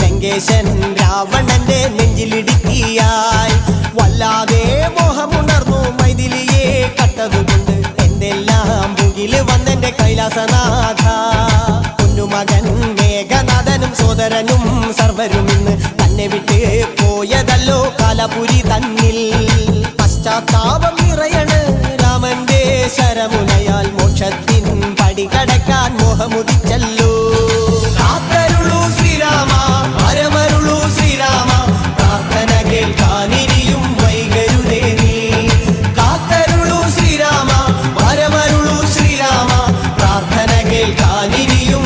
ലങ്കേശൻ രാവണന്റെ നെഞ്ചിലിടുക്കിയായി. വല്ലാതെ മോഹമുണർന്നു മൈതിലിയെ കട്ടതുകൊണ്ട് എന്തെല്ലാം മുകിൽ വന്നെന്റെ കൈലാസനാഥ. പൊന്നുമകൻ മേഘനാഥനും സോദരനും സർവരും ഇന്ന് തന്നെ വിട്ട് പോയതല്ലോ കാലപുരി തന്നിൽ. പശ്ചാത്താപം നിറയണ് രാമന്റെ ശരമുനയാൽ മോക്ഷത്തിൻ പടികടക്കാൻ മോഹമുദിച്ചല്ലോ. Aniliyo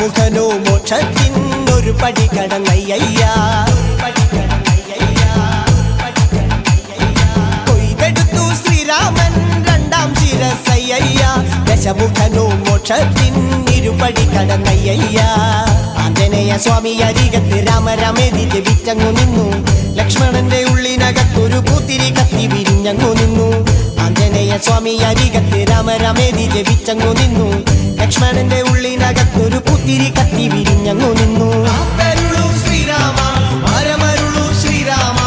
ദശമുഖനോ മോക്ഷത്തിൻ ഒരു പടി കടന്നയ്യ കൊയ്തെടുത്തു ശ്രീരാമൻ രണ്ടാം ശിരസയ്യ ദശമുഖനോ മോക്ഷത്തിൻ ഇരുപടി കടന്നയ്യ ആഞ്ജനേയ സ്വാമി അരികത്ത് രാമരമേതി ജപിച്ചങ്ങു നിന്നു. ലക്ഷ്മണന്റെ ഉള്ളിനകത്തൊരു പൂത്തിരി കത്തി വിരിഞ്ഞങ്ങു നിന്നു. ആഞ്ജനേയ സ്വാമി അരികത്ത് രാമരമേതി ജപിച്ചങ്ങു നിന്നു. ലക്ഷ്മണന്റെ ഉള്ളിനകത്തൊരു പൂത്തിരി കത്തി വിരിഞ്ഞങ്ങു നിന്നു. ശ്രീരാമ ശ്രീരാമ.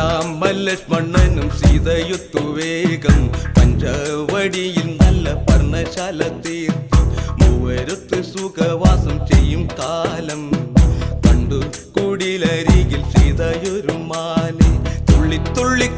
ശ്രീരാമ ലക്ഷ്മണനും സീതയുത്തു വേഗം പഞ്ചവടിയിൽ നല്ല പർണശാല തീർത്തു. മൂവരുത്ത് സുഖവാസം ചെയ്യും കാലം. കണ്ടു കുടിലരികിൽ സീതയൊരു മാലി. തുള്ളി തുള്ളി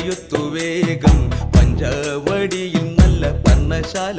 സീതയുത്തു വേഗം പഞ്ചവടിയിൽ നല്ല പർണശാല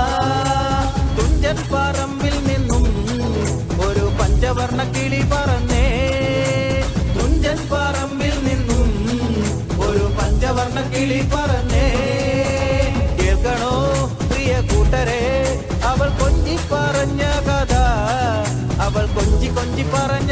കിളി പറന്നേ കേൾക്കണോ പ്രിയ കൂട്ടരെ? അവൾ കൊഞ്ചി പറഞ്ഞ കഥ അവൾ കൊഞ്ചി കൊഞ്ചി പറഞ്ഞ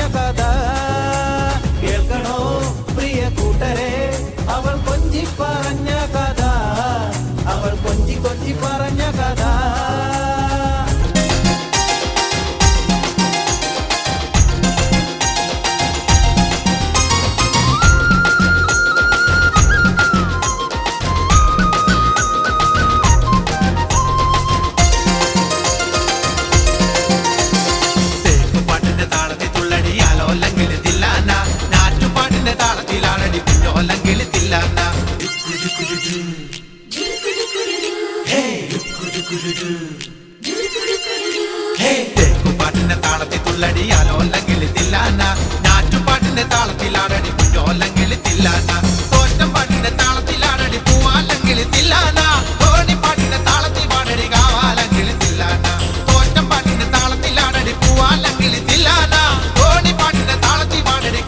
തേക്കുപാട്ടിന്റെ താളത്തിൽ തുള്ളടിയാലോ അല്ലെങ്കിൽ തില്ലാന നാറ്റുപാട്ടിന്റെ താളത്തിലാടടി കുഞ്ഞോല്ലെങ്കിൽ തില്ലാന തോറ്റം പാട്ടിന്റെ താളത്തിലാണടി പൂവാല്ലെങ്കിൽ തില്ലാന തോണിപ്പാട്ടിന്റെ താളത്തിൽ പാടടി കാവാലെങ്കിൽ തില്ലാന തോറ്റം പാട്ടിന്റെ താളത്തിലാണടി തില്ലാന തോണിപ്പാട്ടിന്റെ താളത്തിൽ പാടടി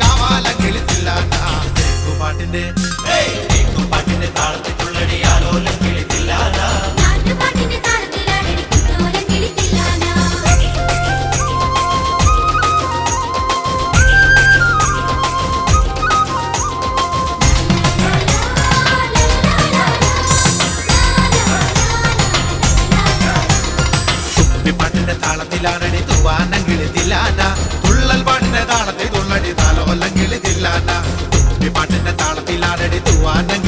തുമ്പിപ്പാട്ടിന്റെ താളത്തിലാണടി തൂവാനെങ്കിൽ തില്ലാന തുള്ളൽ പാടുന്ന താളത്തിൽ തുള്ളടി താലോല്ലെങ്കിൽ തില്ലാന തുമ്പിപ്പാട്ടിന്റെ താളത്തിലാണടി തൂവാനെങ്കിൽ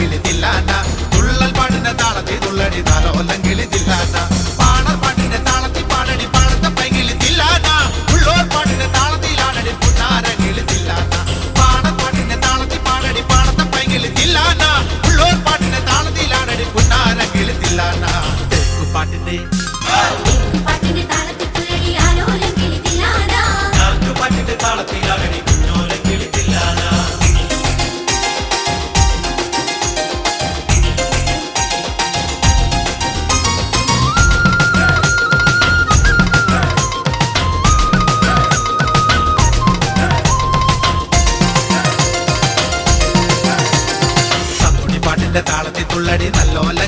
താളത്തിൽ തുള്ളടി നല്ലോലം